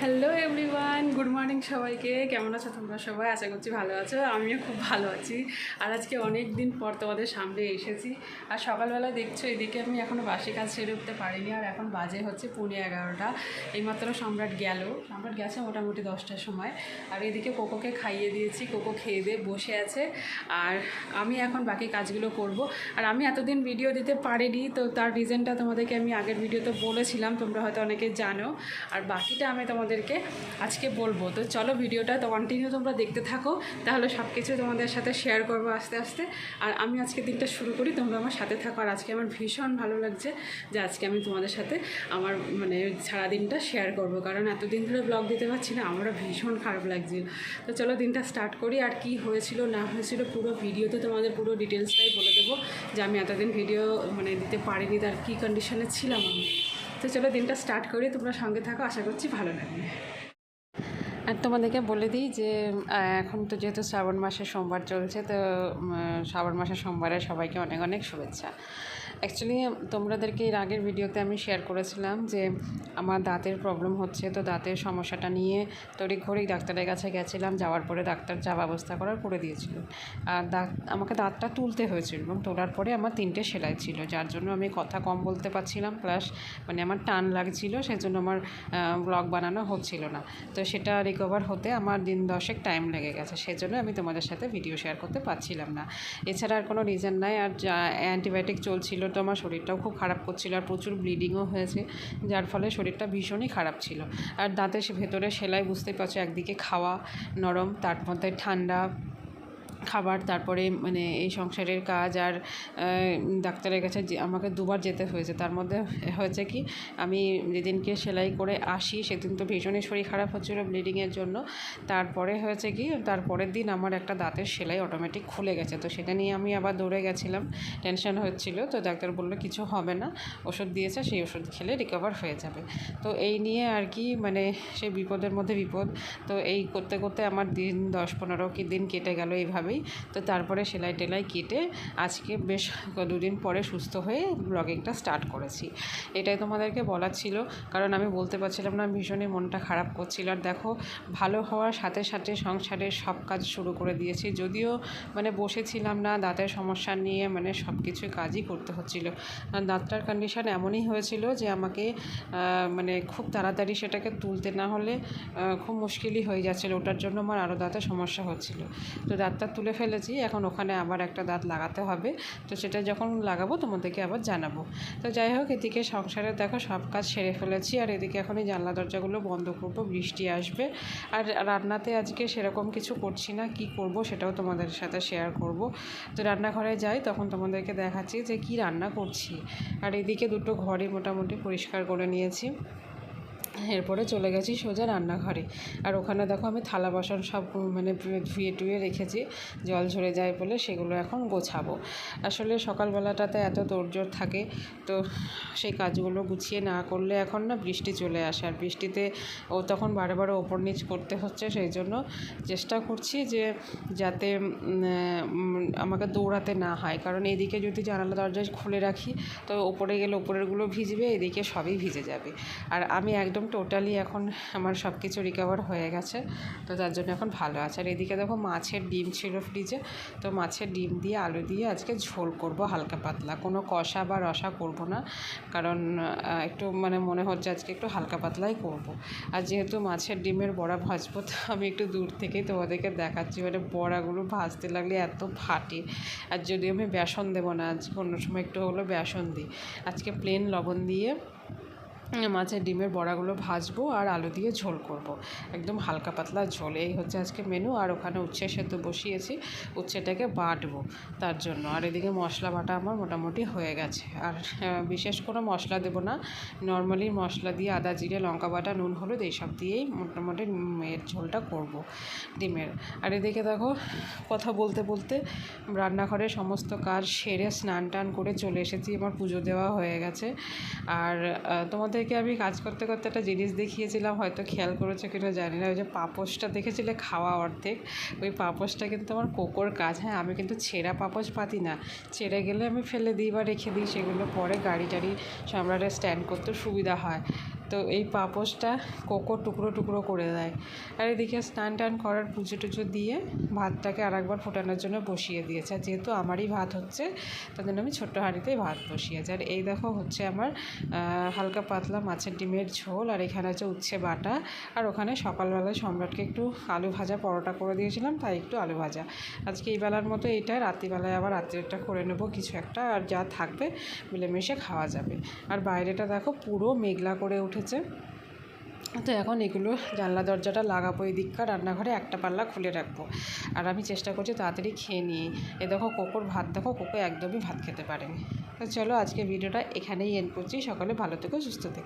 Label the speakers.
Speaker 1: Hello everyone good morning সবাইকে। কেমন আছো তোমরা সবাই? আশা করছি ভালো আছো। আমিও খুব ভালো আছি। আর আজকে অনেক দিন পর তোমাদের সামনে এসেছি। আর সকালবেলা দেখছ, এদিকে আমি এখনও বাসি কাজ সেরে উঠতে পারিনি। আর এখন বাজে হচ্ছে পৌনে এগারোটা। এইমাত্র সম্রাট গেল। সম্রাট গেছে মোটামুটি দশটার সময়। আর এদিকে কোকোকে খাইয়ে দিয়েছি। কোকো খেয়ে দিয়ে বসে আছে। আর আমি এখন বাকি কাজগুলো করব। আর আমি এতদিন ভিডিও দিতে পারিনি, তো তার রিজনটা তোমাদেরকে আমি আগের ভিডিওতে বলেছিলাম। তোমরা হয়তো অনেকে জানো। আর বাকিটা আমি তোমাদেরকে আজকে বলব। তো চলো ভিডিওটা তো কন্টিনিউ তোমরা দেখতে থাকো, তাহলে সব কিছু তোমাদের সাথে শেয়ার করব আস্তে আস্তে। আর আমি আজকে দিনটা শুরু করি, তোমরা আমার সাথে থাকো। আর আজকে আমার ভীষণ ভালো লাগছে যে আজকে আমি তোমাদের সাথে আমার মানে সারাদিনটা শেয়ার করব। কারণ এতদিন ধরে ব্লগ দিতে পারছি না, আমারও ভীষণ খারাপ লাগছিল। তো চলো দিনটা স্টার্ট করি, আর কি হয়েছিল, না হয়েছিল পুরো ভিডিওতে তোমাদের পুরো ডিটেলসটাই বলে দেবো। যে আমি এতদিন ভিডিও মানে দিতে পারিনি, তার কী কন্ডিশনে ছিলাম আমি? তো চলো দিনটা স্টার্ট করি, তোমরা সঙ্গে থাকো, আশা করছি ভালো লাগবে। আর তোমাদেরকে বলে দিই যে এখন তো যেহেতু শ্রাবণ মাসের সোমবার চলছে, তো শ্রাবণ মাসের সোমবারে সবাইকে অনেক অনেক শুভেচ্ছা। অ্যাকচুয়ালি তোমাদেরকে এর আগের ভিডিওতে আমি শেয়ার করেছিলাম যে আমার দাঁতের প্রবলেম হচ্ছে, তো দাঁতের সমস্যাটা নিয়ে তড়িঘড়ি ডাক্তারের কাছে গেছিলাম, যাওয়ার পরে ডাক্তার যা ব্যবস্থা করার করে দিয়েছিল। আর দাঁত, আমাকে দাঁতটা তুলতে হয়েছিল এবং তোলার পরে আমার তিনটে সেলাই ছিল, যার জন্য আমি কথা কম বলতে পারছিলাম প্লাস মানে আমার টান লাগছিল, সেজন্য আমার ব্লগ বানানো হচ্ছিল না। তো সেটা রিকভার হতে আমার দিন দশেক টাইম লেগে গেছে, সেজন্য আমি তোমাদের সাথে ভিডিও শেয়ার করতে পারছিলাম না। এছাড়া আর কোনো রিজন নাই, আর অ্যান্টিবায়োটিক চলছিল তো আমার শরীরটাও খুব খারাপ করছিল আর প্রচুর ব্লিডিংও হয়েছে, যার ফলে শরীরটা ভীষণই খারাপ ছিল। আর দাঁতের ভেতরে সেলাই বুঝতেই পারছ, একদিকে খাওয়া নরম, তার মধ্যে ঠান্ডা খাবার, তারপরে মানে এই সংসারের কাজ আর ডাক্তারের কাছে যে- আমাকে দুবার যেতে হয়েছে। তার মধ্যে হয়েছে কি, আমি যেদিনকে সেলাই করে আসি, সেদিন তো ভীষণই শরীর খারাপ হচ্ছিল ব্লিডিংয়ের জন্য। তারপরে হয়েছে কি, তারপরের দিন আমার একটা দাঁতের সেলাই অটোমেটিক খুলে গেছে। তো সেটা নিয়ে আমি আবার দৌড়ে গেছিলাম টেনশন হচ্ছিল। তো ডাক্তার বলল, কিছু হবে না, ওষুধ দিয়েছে, সেই ওষুধ খেলে রিকভার হয়ে যাবে। তো এই নিয়ে আর কি মানে সেই বিপদের মধ্যে বিপদ। তো এই করতে করতে আমার দিন দশ পনেরো কি দিন কেটে গেল এইভাবেই। তো তারপরে সেলাই টেলাই কেটে আজকে বেশ দুদিন পরে সুস্থ হয়ে ব্লগিংটা স্টার্ট করেছি। এটাই তোমাদেরকে বলার ছিল। কারণ আমি বলতে পারছিলাম না, ভীষণই মনটা খারাপ করছিল। আর দেখো, ভালো হওয়ার সাথে সাথে সংসারের সব কাজ শুরু করে দিয়েছি। যদিও মানে বসেছিলাম না, দাঁতের সমস্যা নিয়ে মানে সব কিছুই কাজই করতে হচ্ছিল। দাঁতটার কন্ডিশন এমনই হয়েছিল যে আমাকে মানে খুব তাড়াতাড়ি সেটাকে তুলতে না হলে খুব মুশকিলই হয়ে যাচ্ছিল। ওটার জন্য আমার আরও দাঁতের সমস্যা হচ্ছিল। তো দাঁতটা তুলে ফেলেছি। এখন ওখানে আবার একটা দাঁত লাগাতে হবে। তো সেটা যখন লাগাবো তোমাদেরকে আবার জানাব। তো যাই হোক, এদিকে সংসারে দেখো সব কাজ সেরে ফেলেছি। আর এদিকে এখন এই জানলা দরজাগুলো বন্ধ করব, বৃষ্টি আসবে। আর রান্নাতে আজকে সেরকম কিছু করছি না। কি করব সেটাও তোমাদের সাথে শেয়ার করব। তো রান্নাঘরে যাই, তখন তোমাদেরকে দেখাচ্ছি যে কি রান্না করছি। আর এদিকে দুটো ঘরই মোটামুটি পরিষ্কার করে নিয়েছি। এরপরে চলে গেছি সোজা রান্নাঘরে। আর ওখানে দেখো আমি থালা বাসন সব মানে ধুয়ে টুয়ে রেখেছি, জল ঝরে যায় বলে সেগুলো এখন গোছাবো। আসলে সকালবেলাটাতে এত তোড়জোড় থাকে, তো সেই কাজগুলো গুছিয়ে না করলে এখন না বৃষ্টি চলে আসে। আর বৃষ্টিতে ও তখন বারে বারে ওপর নিচ করতে হচ্ছে, সেই জন্য চেষ্টা করছি যে যাতে আমাকে দৌড়াতে না হয়। কারণ এদিকে যদি জানালা দরজা খুলে রাখি, তো ওপরে গেলে ওপরেরগুলো ভিজবে, এদিকে সবই ভিজে যাবে। আর আমি একদম টোটালি এখন আমার সব কিছু রিকভার হয়ে গেছে। তো তার জন্য এখন ভালো আছে। আর এদিকে দেখো মাছের ডিম ছিল ফ্রিজে তো মাছের ডিম দিয়ে আলু দিয়ে আজকে ঝোল করব হালকা পাতলা। কোনো কষা বা রসা করব না। কারণ একটু মানে মনে হচ্ছে আজকে একটু হালকা পাতলাই করব। আর যেহেতু মাছের ডিমের বড়া ভাজবো, তো আমি একটু দূর থেকেই তোমাদেরকে দেখাচ্ছি। মানে বড়াগুলো ভাজতে লাগলে এত ফাটে। আর যদি আমি বেসন দেবো না আজকে অন্য সময় একটু হলো বেসন দিই। আজকে প্লেন লবণ দিয়ে মাছের ডিমের বড়াগুলো ভাজবো আর আলু দিয়ে ঝোল করব। একদম হালকা পাতলা ঝোল এই হচ্ছে আজকে মেনু আর ওখানে উচ্ছে সেদ্ধ বসিয়েছি উচ্ছেটাকে বাটবো তার জন্য। আর এদিকে মশলা বাটা আমার মোটামুটি হয়ে গেছে। আর বিশেষ কোনো মশলা দেবো না। নর্মালি মশলা দিয়ে আদা জিরে লঙ্কা বাটা নুন হলুদ এইসব দিয়েই মোটামুটি উম, এর ঝোলটা করব ডিমের। আর এদিকে দেখো কথা বলতে বলতে রান্নাঘরে সমস্ত কাজ সেরে স্নান টান করে চলে এসেছি। আমার পুজো দেওয়া হয়ে গেছে। আর আহ, তোমাদেরকে আমি কাজ করতে করতে একটা জিনিস দেখিয়েছিলাম, হয়তো খেয়াল করেছ কিনা জানি না, ওই যে পাপোশটা দেখেছিলে খাওয়া অর্ধেক? ওই পাপোশটা কিন্তু আমার কোকোর কাজ হ্যাঁ আমি কিন্তু ছেঁড়া পাপোশ পাতি না। ছেড়ে গেলে আমি ফেলে দিই বা রেখে দিই, সেগুলো পরে গাড়ি টাড়ি সামলাটা স্ট্যান্ড করতে সুবিধা হয়। তো এই পাপোশটা কোকো টুকরো টুকরো করে দেয়। আর এদিকে স্নান টান করার পুজো টুজো দিয়ে ভাতটাকে আর একবার ফোটানোর জন্য বসিয়ে দিয়েছে। আর যেহেতু আমারই ভাত হচ্ছে, তার জন্য আমি ছোট্ট হাঁড়িতেই ভাত বসিয়েছি আর এই দেখো হচ্ছে আমার হালকা পাতলা মাছের ডিমের ঝোল, আর এখানে হচ্ছে উচ্ছে বাটা। আর ওখানে সকালবেলায় সম্রাটকে একটু আলু ভাজা পরোটা করে দিয়েছিলাম, তাই একটু আলু ভাজা। আজকে এই বেলার মতো এটা, রাত্রিবেলায় আবার রাত্রিটা করে নেব কিছু একটা, আর যা থাকবে মিলেমিশে খাওয়া যাবে। আর বাইরেটা দেখো পুরো মেঘলা করে উঠেছে। তো এখন এগুলো জানলা দরজাটা লাগাবো এই দিককার রান্নাঘরে একটা পাল্লা খুলে রাখব। আর আমি চেষ্টা করছি তাড়াতাড়ি খেয়ে নিই এ দেখো কোকোর ভাত, দেখো কোকো একদমই ভাত খেতে পারেনি। তো চলো আজকে ভিডিওটা এখানেই এন্ড করছি। সকলে ভালো থেকো, সুস্থ থেকো।